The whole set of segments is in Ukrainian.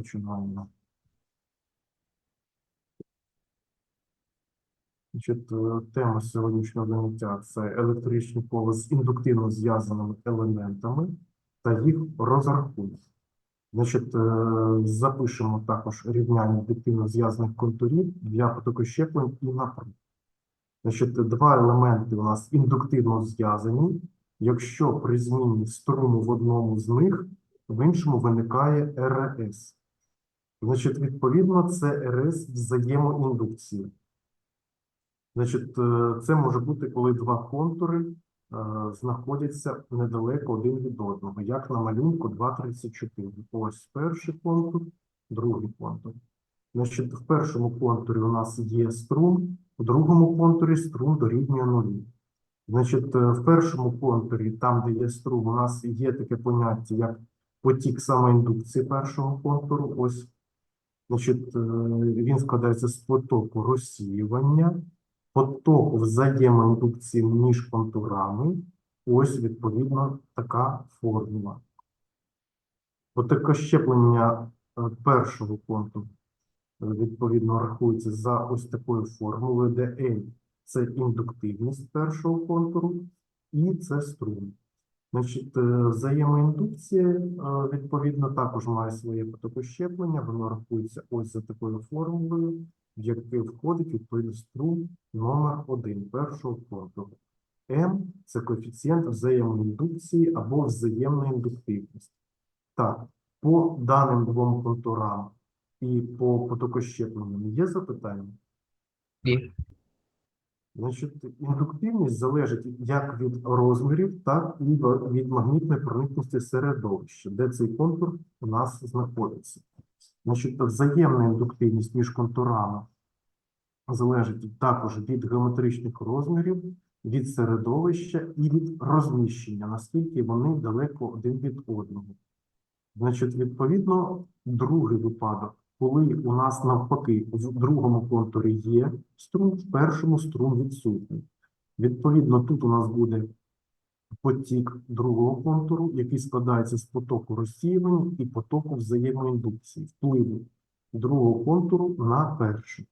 Починаємо. Е, тема сьогоднішнього заняття це електричні поле з індуктивно зв'язаними елементами та їх розрахунок. Значить, е, запишемо також рівняння індуктивно зв'язаних контурів для потокощеплень і напруг. Значить, два елементи у нас індуктивно зв'язані. Якщо при зміні струму в одному з них, в іншому виникає РС. Значить, відповідно, це РС взаємоіндукції. Значить, е, це може бути, коли два контури е, знаходяться недалеко один від одного, як на малюнку 2,34. Ось перший контур, другий контур. Значить, в першому контурі у нас є струм, в другому контурі струм дорівнює нулю. Значить, е, в першому контурі, там, де є струм, у нас є таке поняття, як потік самоіндукції першого контуру. Ось Значить, е, він складається з потоку розсіювання, потоку взаємоіндукції між контурами. Ось, відповідно, така формула. Потокощеплення е, першого контуру, відповідно, рахується за ось такою формулою, де L – це індуктивність першого контуру, і це струм. Значить, е, взаємоіндукція, е, відповідно, також має своє потокощеплення, воно рахується ось за такою формулою, в яку входить відповідно струм номер 1 першого контуру. М – це коефіцієнт взаємоіндукції або взаємна індуктивність. Так, по даним двом контурам і по потокощепленню є запитання? Ні. Значить, індуктивність залежить як від розмірів, так і від магнітної проникності середовища, де цей контур у нас знаходиться. Значить, взаємна індуктивність між контурами залежить також від геометричних розмірів, від середовища і від розміщення, наскільки вони далеко один від одного. Значить, відповідно, другий випадок, коли у нас навпаки в другому контурі є струм, в першому струм відсутній. Відповідно, тут у нас буде потік другого контуру, який складається з потоку розсіювання і потоку взаємоіндукції, впливу другого контуру на перший.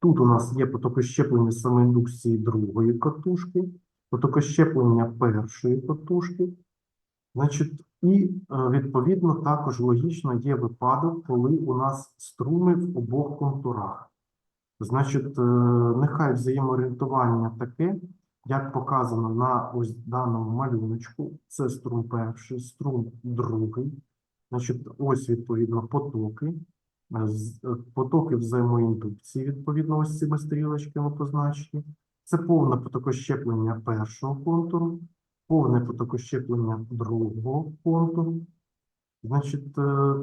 Тут у нас є потокощеплення самоіндукції другої катушки, потокощеплення першої катушки, Значить, і е, відповідно також логічно є випадок, коли у нас струми в обох контурах. Значить, е, нехай взаємоорієнтування таке, як показано на ось даному малюночку. Це струм перший, струм другий. Значить, ось відповідно потоки. Е, Потоки взаємоіндукції, відповідно, ось цими стрілочками позначені. Це повне потокощеплення першого контуру повне потокощеплення другого контуру. Значить, е,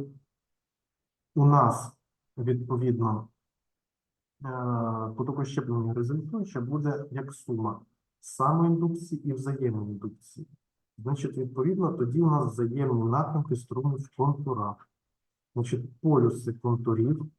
у нас відповідно е, потокощеплення результуюче буде як сума самоіндукції і взаємоіндукції. Значить, відповідно, тоді у нас взаємні напрямки струмів в контурах. Значить, полюси контурів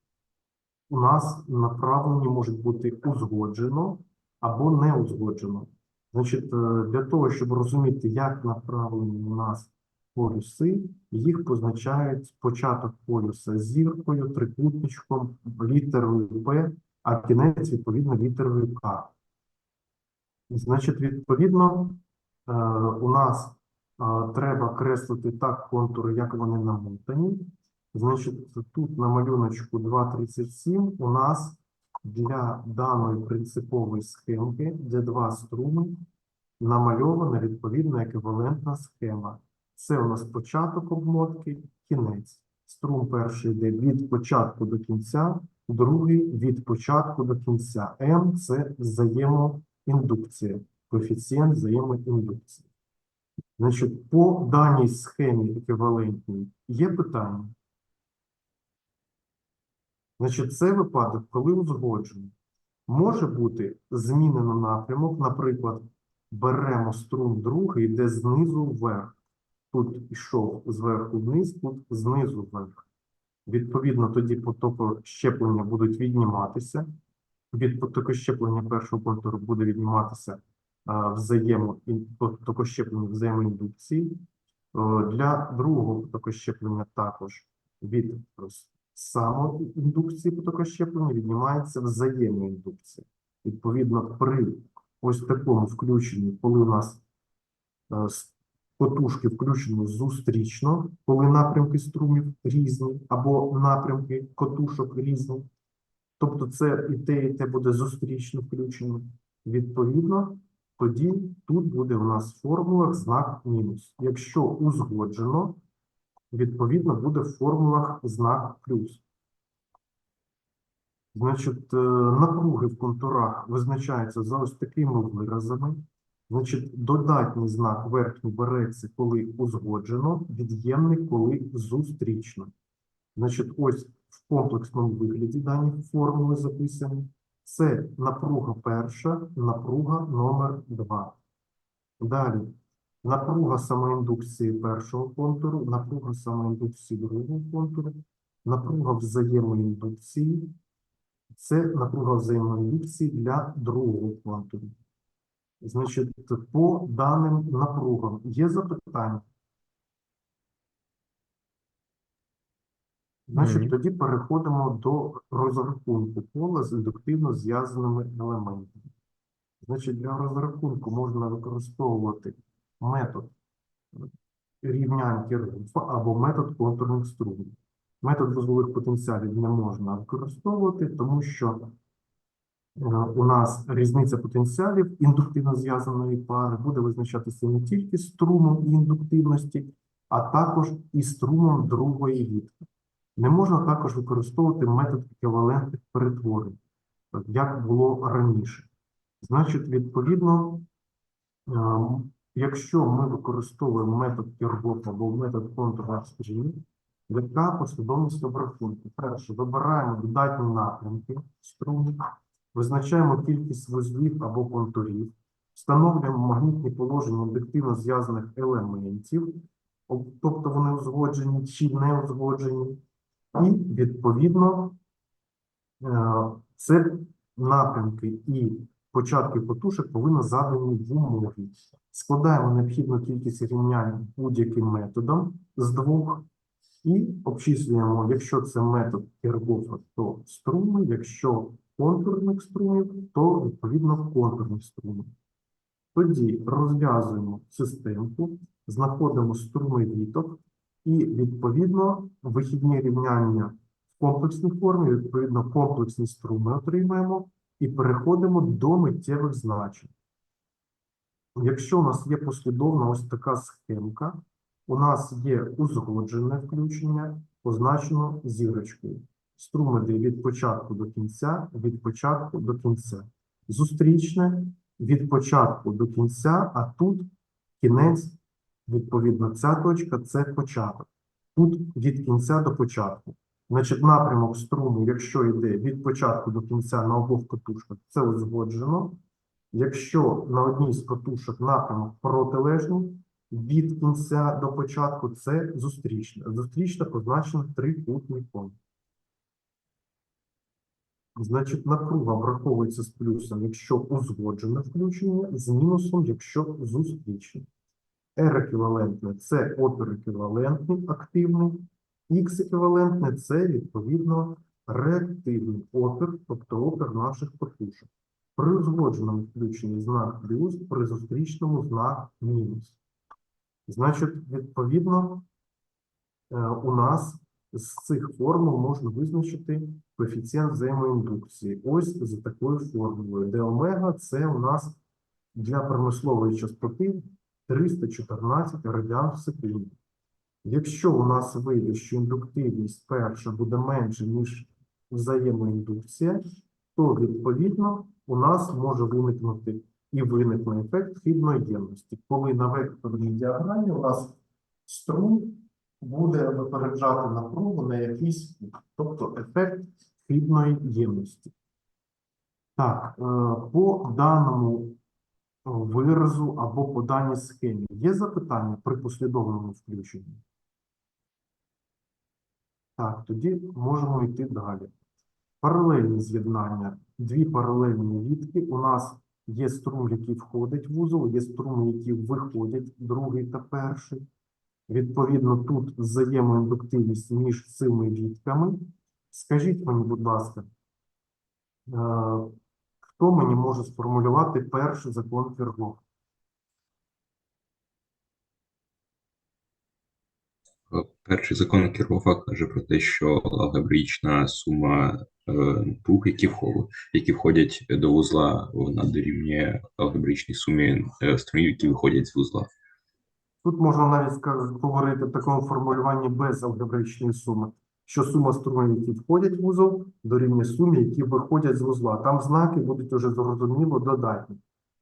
у нас направлені можуть бути узгоджено або не узгоджено. Значить, е, для того, щоб розуміти, як направлені у нас полюси, їх позначають початок полюса зіркою, трикутничком, літерою П, а кінець, відповідно, літерою К. Значить, відповідно, е, у нас е, треба креслити так контури, як вони намотані. Значить, тут на малюночку 2.37 у нас для даної принципової схемки, де два струми, намальована відповідно еквівалентна схема. Це у нас початок обмотки, кінець. Струм перший йде від початку до кінця, другий від початку до кінця. М – це взаємоіндукція, коефіцієнт взаємоіндукції. Значить, по даній схемі еквівалентній є питання. Значить, це випадок, коли узгоджено. Може бути змінено напрямок, наприклад, беремо струм другий, йде знизу вверх. Тут йшов зверху вниз, тут знизу вверх. Відповідно, тоді потокощеплення будуть відніматися. Від потокощеплення першого контуру буде відніматися взаємо, взаємоіндукції. Для другого потокощеплення також від самоіндукції потокощеплення віднімається взаємоіндукція. Відповідно, при ось такому включенні, коли у нас е, с- включені зустрічно, коли напрямки струмів різні, або напрямки котушок різні, тобто це і те, і те буде зустрічно включено, відповідно, тоді тут буде у нас формула знак мінус. Якщо узгоджено, відповідно буде в формулах знак плюс. Значить, е, напруги в контурах визначаються за ось такими виразами. Значить, додатній знак верхній береться, коли узгоджено, від'ємний, коли зустрічно. Значить, ось в комплексному вигляді дані формули записані. Це напруга перша, напруга номер два. Далі. Напруга самоіндукції першого контуру, напруга самоіндукції другого контуру, напруга взаємоіндукції. Це напруга взаємоіндукції для другого контуру. Значить, по даним напругам є запитання? Значить, Ні. тоді переходимо до розрахунку пола з індуктивно зв'язаними елементами. Значить, для розрахунку можна використовувати метод рівнянь Кіргофа або метод контурних струмів. Метод вузлових потенціалів не можна використовувати, тому що е, у нас різниця потенціалів індуктивно зв'язаної пари буде визначатися не тільки струмом і індуктивності, а також і струмом другої відки. Не можна також використовувати метод еквівалентних перетворень, як було раніше. Значить, відповідно, е, якщо ми використовуємо метод Кіргофа або метод контурних стрімів, яка послідовність обрахунку? Перше, вибираємо додатні напрямки струмів, визначаємо кількість вузлів або контурів, встановлюємо магнітні положення індуктивно зв'язаних елементів, тобто вони узгоджені чи не узгоджені, і відповідно е, це напрямки і початки потушок повинні задані в умові. Складаємо необхідну кількість рівнянь будь-яким методом з двох і обчислюємо, якщо це метод Кіргофа, то струми, якщо контурних струмів, то відповідно контурних струмів. Тоді розв'язуємо системку, знаходимо струми віток і відповідно вихідні рівняння в комплексній формі, відповідно комплексні струми отримаємо і переходимо до миттєвих значень. Якщо у нас є послідовна ось така схемка, у нас є узгоджене включення, позначено зірочкою. Струм іде від початку до кінця, від початку до кінця. Зустрічне від початку до кінця, а тут кінець, відповідно, ця точка це початок. Тут від кінця до початку. Значить, напрямок струму, якщо йде від початку до кінця на обох катушках, це узгоджено. Якщо на одній з катушок напрямок протилежний, від кінця до початку це зустрічне. Зустрічне позначено трикутний кон. Значить, напруга враховується з плюсом, якщо узгоджене включення, з мінусом, якщо зустрічне. R еквівалентне це опереквівалентний активний, X еквівалентне це відповідно реактивний опір, тобто опір наших потушок. При узгодженому включенні знак плюс, при зустрічному знак мінус. Значить, відповідно, е, у нас з цих формул можна визначити коефіцієнт взаємоіндукції. Ось за такою формулою, де омега це у нас для промислової частоти 314 радіан в секунду. Якщо у нас вийде, що індуктивність перша буде менше, ніж взаємоіндукція, то відповідно у нас може виникнути і виникне ефект хідної ємності. Коли на векторній діаграмі у нас струм буде випереджати напругу на якийсь кут, тобто ефект хідної ємності. Так, е, по даному виразу або по даній схемі є запитання при послідовному включенні? Так, тоді можемо йти далі. Паралельні з'єднання. Дві паралельні вітки. У нас є струм, який входить в вузол, є струми, які виходять, другий та перший. Відповідно, тут взаємоіндуктивність між цими вітками. скажіть мені, будь ласка, е, хто мені може сформулювати перший закон Кіргофа? Е, Перший закон Кірхофа каже про те, що алгебраїчна сума е, які які входять до вузла, вона дорівнює алгебраїчній сумі е, струмів, які виходять з вузла. Тут можна навіть говорити в такому формулюванні без алгебраїчної суми, що сума струмів, які входять в вузол, дорівнює сумі, які виходять з вузла. Там знаки будуть уже зрозуміло додатні.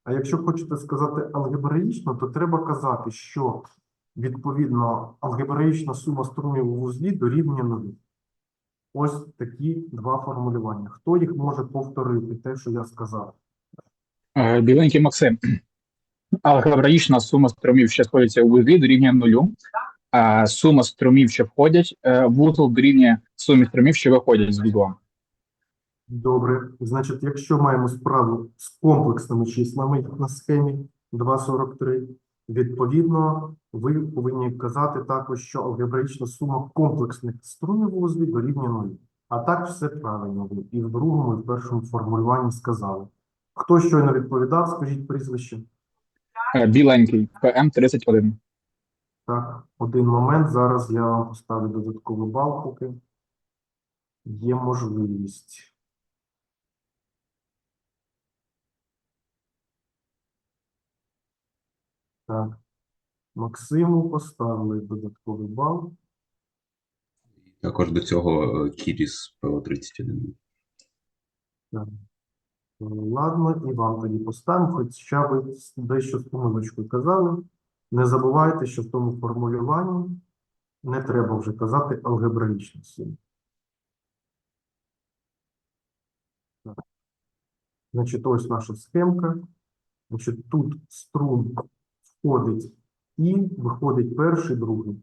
А якщо хочете сказати алгебраїчно, то треба казати, що відповідно алгебраїчна сума струмів у вузлі дорівнює нулю. Ось такі два формулювання. Хто їх може повторити, те, що я сказав? Е, Біленький Максим. Алгебраїчна сума струмів, що сходяться у вузлі, дорівнює нулю. А сума струмів, що входять е, в вузол, дорівнює сумі струмів, що виходять з вузла. Добре. Значить, якщо маємо справу з комплексними числами на схемі 2,43, відповідно, ви повинні казати також, що алгебраїчна сума комплексних струмів у вузлі дорівнює нулю. А так все правильно ви і в другому, і в першому формулюванні сказали. Хто щойно відповідав, скажіть прізвище. Е, Біленький ПМ 31. Так, один момент. Зараз я вам поставлю додатковий бал, поки є можливість. Так, Максиму поставили додатковий бал. Також до цього е, Кіріс ПО-31. Так. Ладно, і вам тоді поставимо, хоча ви дещо з помилочкою казали. Не забувайте, що в тому формулюванні не треба вже казати алгебраїчна сума. Значить, ось наша схемка. Значить, тут струм входить і виходить перший, другий.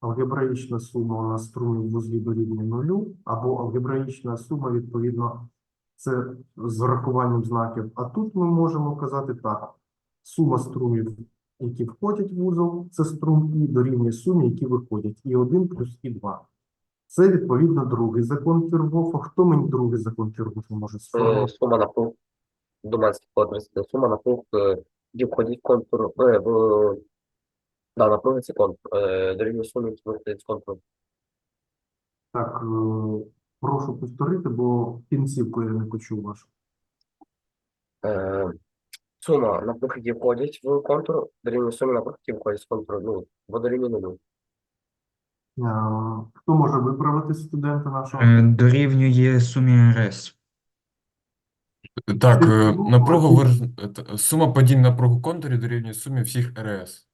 Алгебраїчна сума у нас струмів в вузлі дорівнює нулю, або алгебраїчна сума, відповідно, це з врахуванням знаків. А тут ми можемо казати так. Сума струмів, які входять в вузол, це струм І дорівнює сумі, які виходять. І 1 плюс І 2. Це, відповідно, другий закон Кіргофа. Хто мені другий закон Кіргофа може Е, сформувати? Сума напруг, Думанський кодекс, сума напруг, е, входять в контур, е, в, да, напруги це контур, е, дорівнює сумі, з контуру. Так, е, прошу повторити, бо кінцівку я не почув вашу. Е, Сума напруг, які входять в контур, дорівнює сумі напруг, які виходять з контуру, ну, бо дорівнює нулю. Е, Хто може виправити студента нашого? Е, Дорівнює сумі РС. Так, е, напругу е, т- сума падінь напругу контурі дорівнює сумі всіх РС.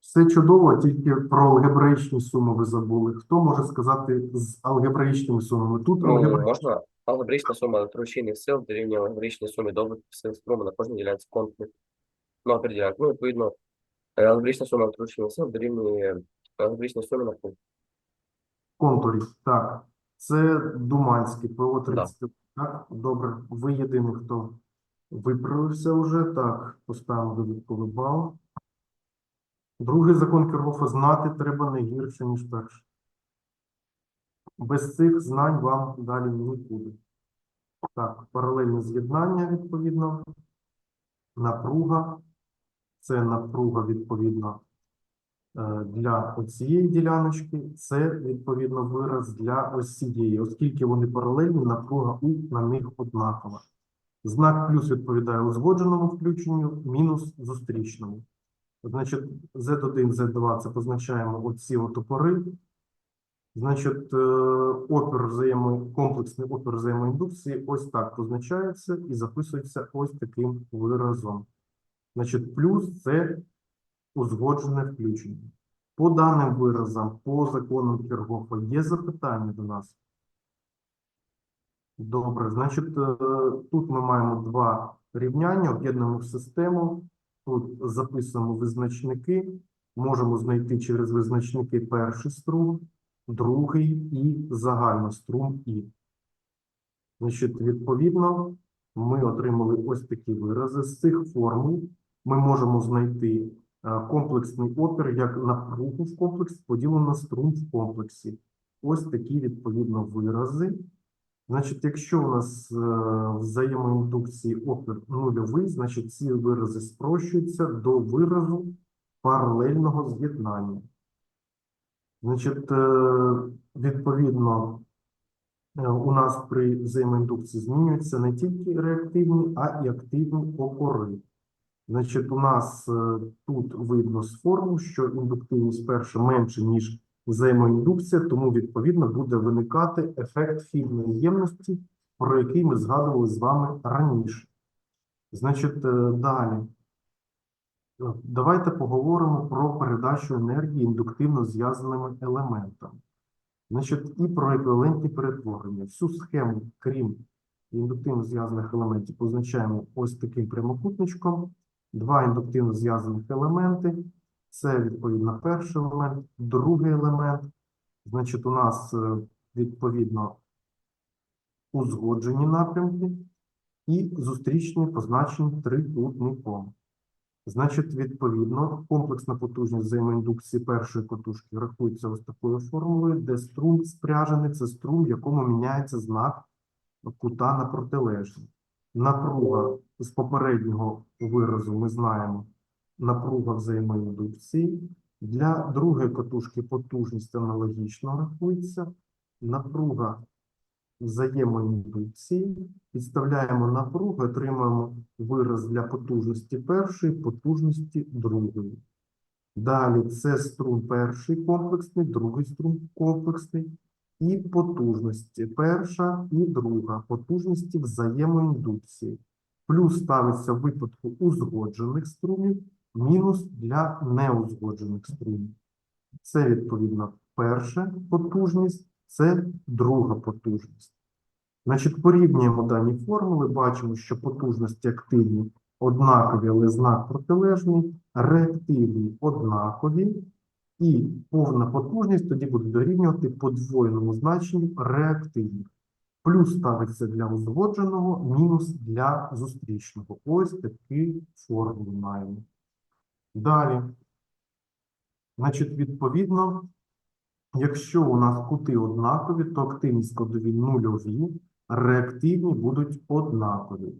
Все чудово, тільки про алгебраїчні суми ви забули. Хто може сказати з алгебраїчними сумами? Тут Ну, алгебра... можна алгебраїчна сума електрорушійних сил дорівнює алгебраїчній сумі довгих сил струму на кожній ділянці контуру. Ну, определяють. Ну, відповідно, е, алгебраїчна сума електрорушійних сил дорівнює алгебраїчній сумі напруг. контурів. Так, це Думанський, ПО-30. Так, добре. Ви єдиний, хто виправився вже. Так, поставимо додатковий бал. Другий закон Кіргофа знати треба не гірше, ніж перший. Без цих знань вам далі нікуди. Так, паралельне з'єднання, відповідно. Напруга. Це напруга, відповідно, для оцієї діляночки, це, відповідно, вираз для ось цієї. Оскільки вони паралельні, напруга У на них однакова. Знак плюс відповідає узгодженому включенню, мінус зустрічному. Значить, Z1, Z2 це позначаємо оці от опори. Значить, е, опір взаємо, комплексний опір взаємоіндукції ось так позначається і записується ось таким виразом. Значить, плюс це узгоджене включення. По даним виразам, по законам Кіргофа, є запитання до нас? Добре, значить, е, тут ми маємо два рівняння, об'єднуємо в систему. Тут записуємо визначники, можемо знайти через визначники перший струм, другий і загальний струм І. Значить, відповідно, ми отримали ось такі вирази. З цих формул ми можемо знайти комплексний опір як напругу в комплексі поділено на струм в комплексі. ось такі відповідно вирази. Значить, якщо у нас е, взаємоіндукції опір нульовий, значить ці вирази спрощуються до виразу паралельного з'єднання. Значить, е, відповідно, е, у нас при взаємоіндукції змінюються не тільки реактивні, а й активні опори. Значить, у нас е, тут видно з формул, що індуктивність перша менше, ніж взаємоіндукція, тому відповідно буде виникати ефект фільної ємності, про який ми згадували з вами раніше. Значить, е, далі. Е, Давайте поговоримо про передачу енергії індуктивно зв'язаними елементами. Значить, і про еквівалентні перетворення. Всю схему, крім індуктивно зв'язаних елементів, позначаємо ось таким прямокутничком. Два індуктивно зв'язаних елементи. Це відповідно перший елемент, другий елемент. Значить, у нас е, відповідно узгоджені напрямки і зустрічні позначені трикутником. Значить, відповідно, комплексна потужність взаємоіндукції першої котушки рахується ось такою формулою, де струм спряжений це струм, в якому міняється знак кута на протилежний. Напруга з попереднього виразу ми знаємо напруга взаємоіндукції. Для другої котушки потужність аналогічно рахується. Напруга взаємоіндукції. Підставляємо напругу, отримуємо вираз для потужності першої, потужності другої. Далі це струм перший комплексний, другий струм комплексний і потужності перша і друга потужності взаємоіндукції. Плюс ставиться в випадку узгоджених струмів, мінус для неузгоджених струмів. Це відповідно перша потужність, це друга потужність. Значить, порівнюємо дані формули, бачимо, що потужності активні однакові, але знак протилежний, реактивні однакові, і повна потужність тоді буде дорівнювати подвоєному значенню реактивних. Плюс ставиться для узгодженого, мінус для зустрічного. Ось такі формули маємо. Далі. Значить, відповідно, якщо у нас кути однакові, то активні складові нульові, реактивні будуть однакові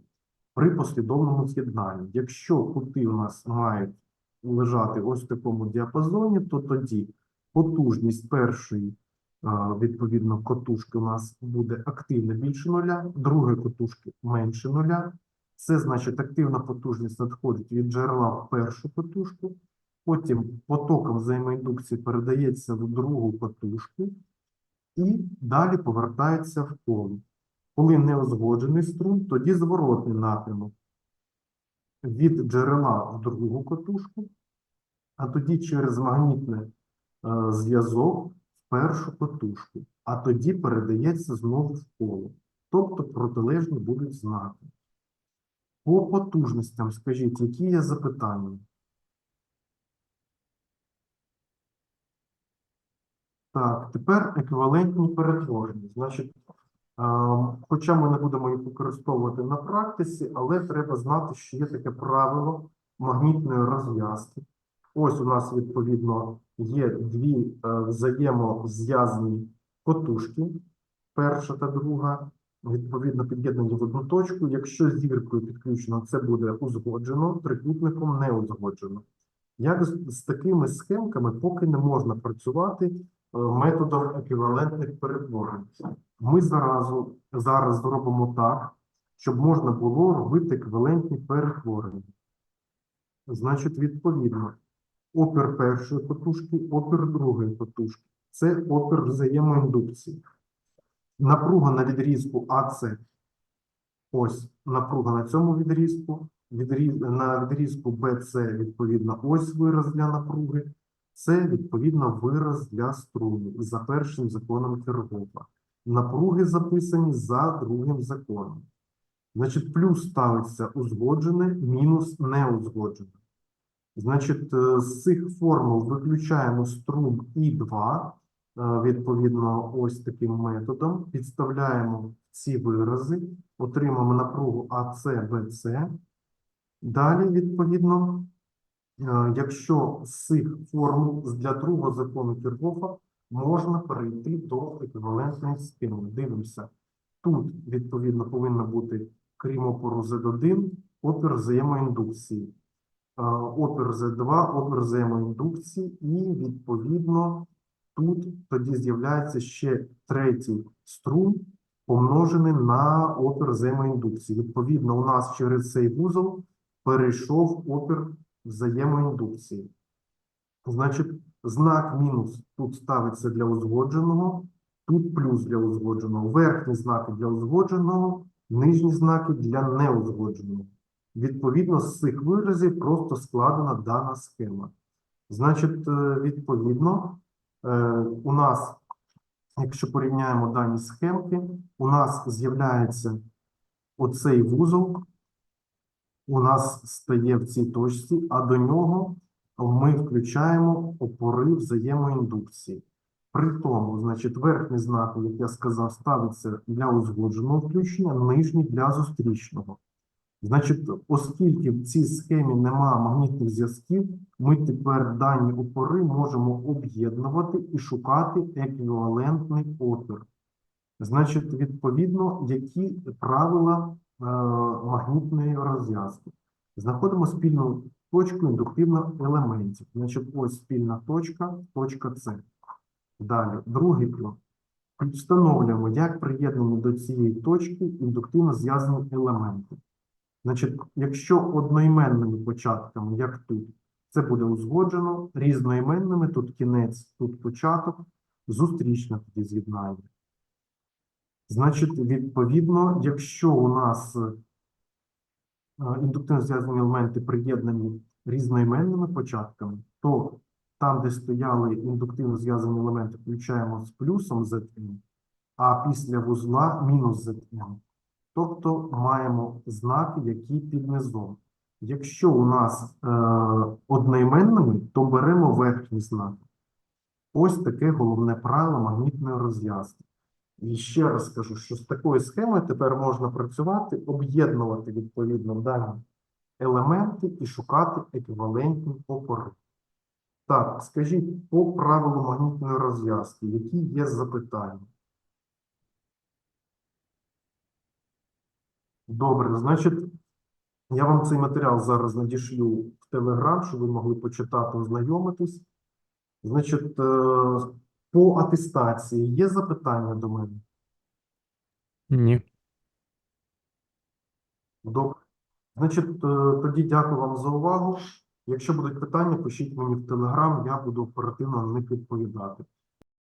при послідовному з'єднанні. Якщо кути у нас мають лежати ось в такому діапазоні, то тоді потужність першої відповідно котушки у нас буде активна більше нуля, другої котушки менше нуля. Це значить активна потужність надходить від джерела в першу котушку, потім потоком взаємоіндукції передається в другу котушку і далі повертається в коло. Коли не узгоджений струм, тоді зворотний напрямок від джерела в другу котушку, а тоді через магнітний е, зв'язок в першу котушку, а тоді передається знову в коло. Тобто протилежні будуть знаки. По потужностям, скажіть, які є запитання? Так, тепер еквівалентні перетворення. Значить, Хоча ми не будемо їх використовувати на практиці, але треба знати, що є таке правило магнітної розв'язки. Ось у нас, відповідно, є дві е, взаємозв'язані котушки, перша та друга, відповідно, під'єднані в одну точку. Якщо зіркою підключено, це буде узгоджено, трикутником не узгоджено. Як з, такими схемками поки не можна працювати методом еквівалентних перетворень? Ми заразу, зараз зробимо так, щоб можна було робити еквівалентні перетворення. Значить, відповідно, опір першої потужки, опір другої потужки. Це опір взаємоіндукції. Напруга на відрізку АЦ. Ось напруга на цьому відрізку. Відріз... На відрізку БЦ, відповідно, ось вираз для напруги. Це, відповідно, вираз для струму за першим законом Киргофа. Напруги записані за другим законом. Значить, плюс ставиться узгоджене, мінус неузгоджене. Значить, е, з цих формул виключаємо струм І2, е, відповідно, ось таким методом. Підставляємо ці вирази, отримаємо напругу АЦ, БЦ. Далі, відповідно, якщо з цих формул для другого закону Кірхофа можна перейти до еквівалентної схеми. Дивимося. Тут, відповідно, повинно бути, крім опору Z1, опір взаємоіндукції. Е, Опір Z2, опір взаємоіндукції, і, відповідно, тут тоді з'являється ще третій струм, помножений на опір взаємоіндукції. Відповідно, у нас через цей вузол перейшов опір взаємоіндукції. Значить, знак мінус тут ставиться для узгодженого, тут плюс для узгодженого. Верхні знаки для узгодженого, нижні знаки для неузгодженого. Відповідно, з цих виразів просто складена дана схема. Значить, е, відповідно, е, у нас, якщо порівняємо дані схемки, у нас з'являється оцей вузол, у нас стає в цій точці, а до нього ми включаємо опори взаємоіндукції. При тому, значить, верхній знак, як я сказав, ставиться для узгодженого включення, нижній для зустрічного. Значить, оскільки в цій схемі немає магнітних зв'язків, ми тепер дані опори можемо об'єднувати і шукати еквівалентний опір. Значить, відповідно, які правила магнітної розв'язки. Знаходимо спільну точку індуктивних елементів. Значить, ось спільна точка, точка С. Далі, другий крок. Встановлюємо, як приєднані до цієї точки індуктивно зв'язані елементи. Значить, якщо одноіменними початками, як тут, це буде узгоджено, різноіменними, тут кінець, тут початок, зустрічно тоді з'єднаємо. Значить, відповідно, якщо у нас е, індуктивно зв'язані елементи приєднані різноіменними початками, то там, де стояли індуктивно зв'язані елементи, включаємо з плюсом ZN, а після вузла мінус ZN. Тобто маємо знаки, які під низом. Якщо у нас е, одноіменними, то беремо верхні знаки. Ось таке головне правило магнітної розв'язки. І ще раз скажу, що з такою схемою тепер можна працювати, об'єднувати відповідно дані елементи і шукати еквівалентні опори. Так, скажіть по правилу магнітної розв'язки, які є запитання? Добре, значить, я вам цей матеріал зараз надішлю в Телеграм, щоб ви могли почитати, ознайомитись. Значить, е, по атестації є запитання до мене? Ні. Добре. Значить, е, тоді дякую вам за увагу. Якщо будуть питання, пишіть мені в Телеграм, я буду оперативно на них відповідати.